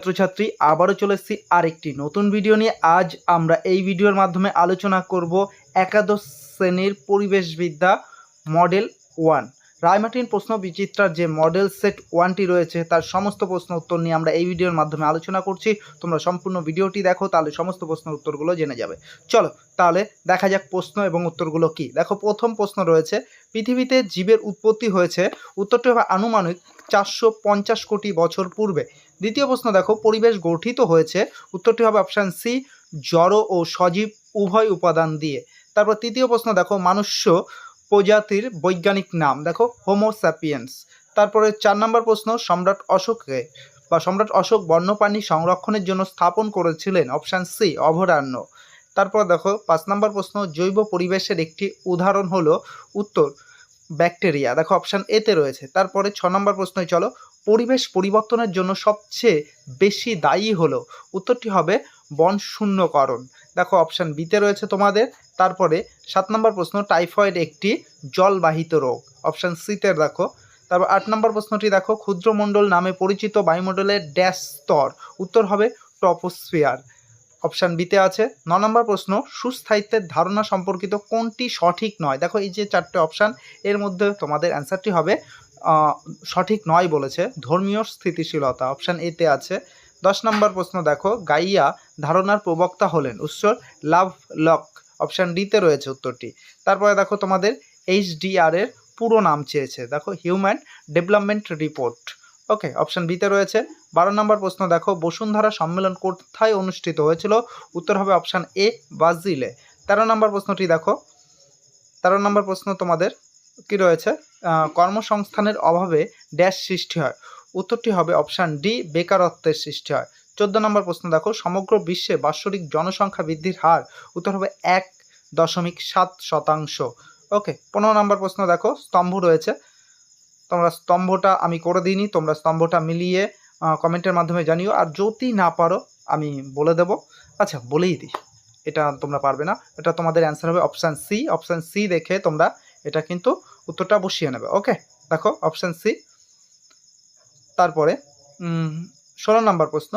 ছাত্রছাত্রী, আবারও চলে এসেছি আরেকটি নতুন ভিডিও নিয়ে। আজ আমরা এই ভিডিওর মাধ্যমে আলোচনা করব একাদশ শ্রেণির পরিবেশবিদ্যা মডেল ওয়ান রায়মার্টিন প্রশ্ন বিচিত্রার যে মডেল সেট ওয়ানটি রয়েছে, তার সমস্ত প্রশ্ন উত্তর নিয়ে আমরা এই ভিডিওর মাধ্যমে আলোচনা করছি। তোমরা সম্পূর্ণ ভিডিওটি দেখো, তাহলে সমস্ত প্রশ্নের উত্তরগুলো জেনে যাবে। চলো, তাহলে দেখা যাক প্রশ্ন এবং উত্তরগুলো কি। দেখো, প্রথম প্রশ্ন রয়েছে, পৃথিবীতে জীবের উৎপত্তি হয়েছে উত্তরটি হবে আনুমানিক চারশো পঞ্চাশ কোটি বছর পূর্বে। দ্বিতীয় প্রশ্ন দেখো, পরিবেশ গঠিত হয়েছে, উত্তরটি হবে অপশান সি জড় ও সজীব উভয় উপাদান দিয়ে। তারপর তৃতীয় প্রশ্ন দেখো, মানুষ্য প্রজাতির বৈজ্ঞানিক নাম, দেখো হোমোস্যাপিয়েন্স তারপরে চার নম্বর প্রশ্ন, সম্রাট অশোককে বা সম্রাট অশোক বন্যপ্রাণী সংরক্ষণের জন্য স্থাপন করেছিলেন অপশান সি অভয়ারণ্য। তারপর দেখো, পাঁচ নম্বর প্রশ্ন, জৈব পরিবেশের একটি উদাহরণ হলো উত্তর, ব্যাকটেরিয়া। দেখো অপশান এতে রয়েছে। তারপরে ছ নম্বর প্রশ্নই চলো পরিবেশ পরিবর্তনের জন্য সবচেয়ে বেশি দায়ী হলো। উত্তরটি হবে বন শূন্যকরণ। দেখো অপশান বিতে রয়েছে তোমাদের। তারপরে সাত নম্বর প্রশ্ন টাইফয়েড একটি জলবাহিত রোগ। অপশান সিতে দেখো। তারপর আট নম্বর প্রশ্নটি দেখো, ক্ষুদ্রমণ্ডল নামে পরিচিত বায়ুমণ্ডলের ড্যাশ স্তর। উত্তর হবে টপোস্ফিয়ার অপশান বিতে আছে। ন নম্বর প্রশ্ন, সুস্থায়িত্বের ধারণা সম্পর্কিত কোনটি সঠিক নয়? দেখো এই যে চারটে অপশান এর মধ্যে তোমাদের অ্যান্সারটি হবে সঠিক নয় বলেছে। ধর্মীয় স্থিতিশীলতা অপশান এতে আছে। দশ নম্বর প্রশ্ন দেখো, গাইয়া ধারণার প্রবক্তা হলেন। উৎসর, লাভ, লক অপশান ডিতে রয়েছে উত্তরটি। তারপরে দেখো তোমাদের এইচডিআর এর পুরো নাম চেয়েছে। দেখো human development report okay option বিতে রয়েছে। বারো নম্বর প্রশ্ন দেখো, বসুন্ধরা সম্মেলন কোথায় অনুষ্ঠিত হয়েছিল? উত্তর হবে অপশান এ ব্রাজিলে। তেরো নম্বর প্রশ্নটি দেখো। তেরো নম্বর প্রশ্ন তোমাদের কি রয়েছে? কর্মসংস্থানের অভাবে ড্যাশ সৃষ্টি হয়। উত্তরটি হবে অপশান ডি, বেকারত্বের সৃষ্টি হয়। চোদ্দ নম্বর প্রশ্ন দেখো, সমগ্র বিশ্বে বাৎসরিক জনসংখ্যা বৃদ্ধির হার উত্তর হবে এক দশমিক সাত শতাংশ। ওকে, পনেরো নম্বর প্রশ্ন দেখো, স্তম্ভ রয়েছে। তোমরা স্তম্ভটা আমি করে দিইনি, তোমরা স্তম্ভটা মিলিয়ে কমেন্টের মাধ্যমে জানিও। আর যদি না পারো, আমি বলে দেব। আচ্ছা বলেই দিই। এটা তোমরা পারবে না। এটা তোমাদের অ্যান্সার হবে অপশান সি। অপশান সি দেখে তোমরা এটা কিন্তু উত্তরটা বসিয়ে নেবে। ওকে দেখো অপশান সি তারপরে ষোলো নম্বর প্রশ্ন।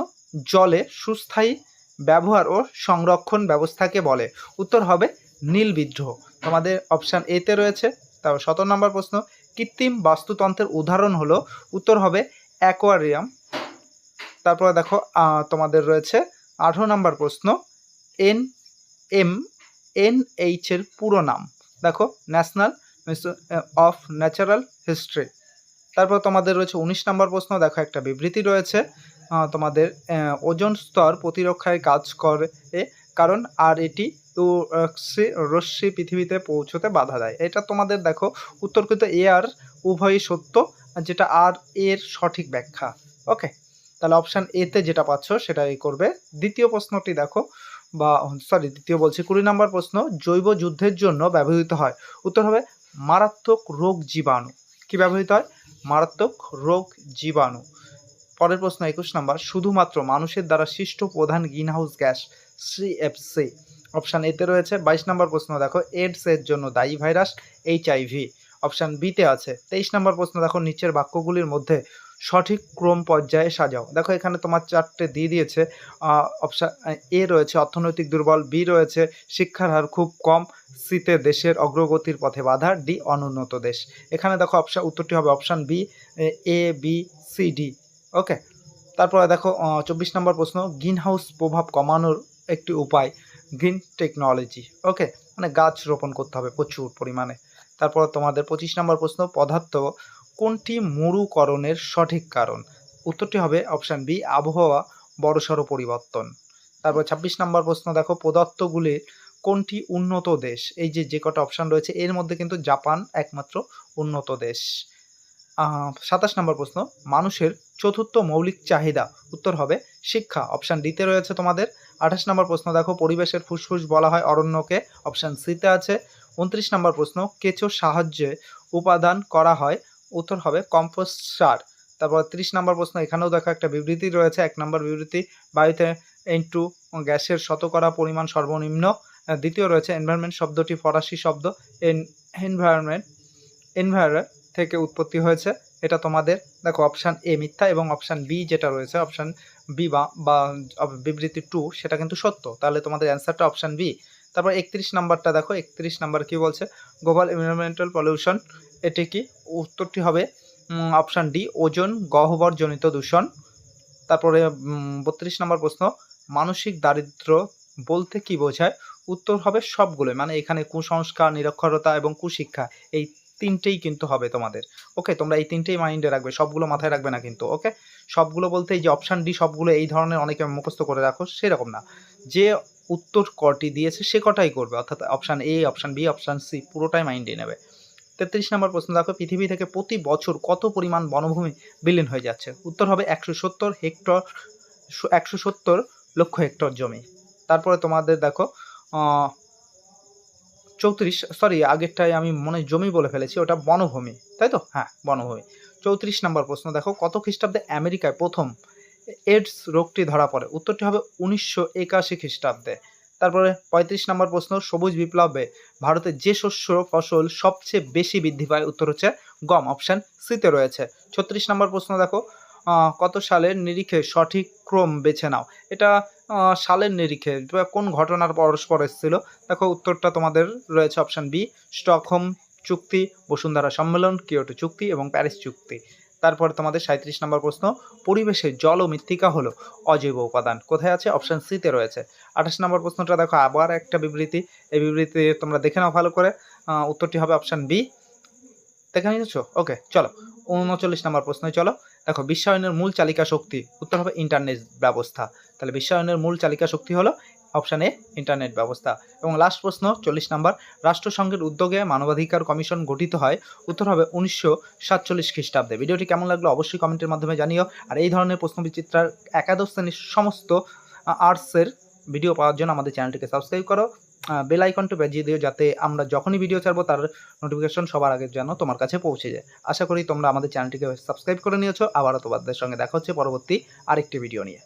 জলে সুস্থায়ী ব্যবহার ও সংরক্ষণ ব্যবস্থাকে বলে। উত্তর হবে নীল বিদ্রোহ। তোমাদের অপশান এতে রয়েছে। তারপর সতেরো নম্বর প্রশ্ন। কৃত্রিম বাস্তুতন্ত্রের উদাহরণ হলো, উত্তর হবে অ্যাকোয়ারিয়াম। তারপরে দেখো তোমাদের রয়েছে আঠেরো নম্বর প্রশ্ন। এন এম এন এইচের পুরো নাম। দেখো ন্যাশনাল অফ ন্যাচারাল হিস্ট্রি তারপর তোমাদের রয়েছে উনিশ নম্বর প্রশ্ন, দেখো একটা বিবৃতি রয়েছে তোমাদের ওজন স্তর প্রতিরক্ষায় কাজ করে, কারণ আর এটি রশ্মি পৃথিবীতে পৌঁছতে বাধা দেয়। এটা তোমাদের দেখো উত্তর কিন্তু এ আর উভয়ই সত্য, যেটা আর এর সঠিক ব্যাখ্যা। ওকে তাহলে অপশান এতে যেটা পাচ্ছ সেটাই করবে। দ্বিতীয় প্রশ্নটি দেখো বা সরি দ্বিতীয় বলছি, কুড়ি নম্বর প্রশ্ন, জৈব যুদ্ধের জন্য ব্যবহৃত হয়। উত্তর হবে, মারাত্মক রোগ জীবাণু। কি ব্যবহৃত হয়? মারাত্মক রোগ জীবাণু। পরের প্রশ্ন, একুশ নম্বর, শুধুমাত্র মানুষের দ্বারা সৃষ্ট প্রধান গ্রিনহাউস গ্যাস সিএফসি অপশান এতে রয়েছে। বাইশ নম্বর প্রশ্ন, দেখো এডস এর জন্য দায়ী ভাইরাস এইচআইভি অপশান বিতে আছে। তেইশ নম্বর প্রশ্ন, দেখো, নিচের বাক্যগুলির মধ্যে সঠিক ক্রম পর্যায়ে সাজাও। দেখো এখানে তোমার চারটে দিয়ে দিয়েছে। অপশান এ রয়েছে অর্থনৈতিক দুর্বল বি রয়েছে শিক্ষার হার খুব কম সিতে দেশের অগ্রগতির পথে বাধা ডি অনুন্নত দেশ। এখানে দেখো অপশান উত্তরটি হবে option B A B C D okay তারপরে দেখো চব্বিশ নম্বর প্রশ্ন গ্রিন হাউস প্রভাব কমানোর একটি উপায়, গ্রিন টেকনোলজি। ওকে মানে গাছ রোপণ করতে হবে প্রচুর পরিমাণে। তারপর তোমাদের পঁচিশ নম্বর প্রশ্ন, পদার্থ কোনটি মরুকরণের সঠিক কারণ? উত্তরটি হবে অপশান বি, আবহাওয়া, বড়সড় পরিবর্তন। তারপর ছাব্বিশ নম্বর প্রশ্ন, দেখো, পদার্থগুলির কোনটি উন্নত দেশ? এই যে যে কটা অপশান রয়েছে, এর মধ্যে কিন্তু জাপান একমাত্র উন্নত দেশ। সাতাশ নম্বর প্রশ্ন, মানুষের চতুর্থ মৌলিক চাহিদা? উত্তর হবে শিক্ষা। অপশান ডিতে রয়েছে তোমাদের। আঠাশ নম্বর প্রশ্ন, দেখো, পরিবেশের ফুসফুস বলা হয় অরণ্যকে। অপশান সিতে আছে। উনত্রিশ নম্বর প্রশ্ন কেঁচোর সাহায্যে উপাদান করা হয় উত্তর হবে কম্পোস্ট সার। তারপর ত্রিশ নম্বর প্রশ্ন, এখানেও দেখো একটা বিবৃতি রয়েছে, এক নম্বর বিবৃতি, বায়ুতে ইন্টু গ্যাসের শতকরা পরিমাণ সর্বনিম্ন। দ্বিতীয় রয়েছে এনভায়রনমেন্ট শব্দটি ফরাসি শব্দ এনভায়রনমেন্ট এনভায়র থেকে উৎপত্তি হয়েছে। এটা তোমাদের দেখো অপশান এ মিথ্যা এবং অপশান বি যেটা রয়েছে অপশান বা বা, বিবৃতি টু সেটা কিন্তু সত্য। তাহলে তোমাদের অ্যান্সারটা অপশান বি তারপর একত্রিশ নাম্বারটা দেখো, একত্রিশ নাম্বার কি বলছে? গ্লোবাল এনভায়রনমেন্টাল পলিউশন এটি কি? উত্তরটি হবে অপশান ডি ওজন গহ্বরজনিত দূষণ। তারপরে বত্রিশ নম্বর প্রশ্ন, মানসিক দারিদ্র বলতে কি বোঝায়? উত্তর হবে সবগুলো মানে এখানে কুসংস্কার, নিরক্ষরতা এবং কুশিক্ষা, এই তিনটেই কিন্তু হবে তোমাদের। ওকে, তোমরা এই তিনটেই মাইন্ডে রাখবে, সবগুলো মাথায় রাখবে না কিন্তু, ওকে? সবগুলো বলতে এই যে অপশান ডি সবগুলো এই ধরনের অনেকে মুখস্থ করে রাখো, সেরকম না। যে উত্তর কটি দিয়েছে সে কটাই করবে? অর্থাৎ option A option B option C পুরোটাই মাইন্ডে নেবে। তেত্রিশ নম্বর প্রশ্ন, দেখো, পৃথিবী থেকে প্রতি বছর কত পরিমাণ বনভূমি বিলীন হয়ে যাচ্ছে? উত্তর হবে একশো সত্তর হেক্টর, একশো সত্তর লক্ষ হেক্টর জমি। তারপরে তোমাদের দেখো চৌত্রিশ সরি আগেরটায় আমি মনে জমি বলে ফেলেছি, ওটা বনভূমি, তাই তো? হ্যাঁ বনভূমি। চৌত্রিশ নম্বর প্রশ্ন, দেখো, কত খ্রিস্টাব্দে আমেরিকায় প্রথম এডস রোগটি ধরা পড়ে। উত্তরটি হবে উনিশশো একাশি খ্রিস্টাব্দে। তারপরে পঁয়ত্রিশ নম্বর প্রশ্ন, সবুজ বিপ্লবে ভারতে যে শস্য ফসল সবচেয়ে বেশি বৃদ্ধি পায়? উত্তর হচ্ছে গম অপশান সিতে রয়েছে। ছত্রিশ নম্বর প্রশ্ন দেখো কত সালের নিরিখে সঠিক ক্রম বেছে নাও? এটা সালের নিরিখে কোন ঘটনার পরস্পর এসেছিল? দেখো, উত্তরটা তোমাদের রয়েছে অপশান বি স্টকহোম চুক্তি, বসুন্ধরা সম্মেলন, কিয়োটো চুক্তি এবং প্যারিস চুক্তি। তারপর তোমাদের সাঁত্রিশ নম্বর প্রশ্ন, পরিবেশে জল ও মৃত্তিকা হলো অজৈব উপাদান। কোথায় আছে? অপশান সিতে রয়েছে। আঠাশ নম্বর প্রশ্নটা দেখো, আবার একটা বিবৃতি। এই বিবৃতি তোমরা দেখে নাও ভালো করে। উত্তরটি হবে অপশান বি দেখে নিয়েছো? ওকে চলো। উনচল্লিশ নম্বর প্রশ্নে চলো। দেখো, বিশ্বায়নের মূল চালিকা শক্তি, উত্তর হবে ইন্টারনেট ব্যবস্থা। তাহলে বিশ্বায়নের মূল চালিকা শক্তি হলো অপশান এ ইন্টারনেট ব্যবস্থা। এবং লাস্ট প্রশ্ন, চল্লিশ নম্বর, রাষ্ট্রসংঘের উদ্যোগে মানবাধিকার কমিশন গঠিত হয়, উত্তর হবে উনিশশো সাতচল্লিশ খ্রিস্টাব্দে। ভিডিওটি কেমন লাগল অবশ্যই কমেন্টের মাধ্যমে জানিও। আর এই ধরনের প্রশ্ন বিচিত্রার একাদশ শ্রেণির সমস্ত আর্টসের ভিডিও পাওয়ার জন্য আমাদের চ্যানেলটিকে সাবস্ক্রাইব করো। বেল আইকনটি বাজিয়ে দিও যাতে আমরা যখনই ভিডিও ছাড়বো তার নোটিফিকেশন সবার আগে যেন তোমার কাছে পৌঁছে যায়। আশা করি তোমরা আমাদের চ্যানেলটিকে সাবস্ক্রাইব করে নিয়েছো। আবারও তোমাদের সঙ্গে দেখা হচ্ছে পরবর্তী আরেকটি ভিডিও নিয়ে।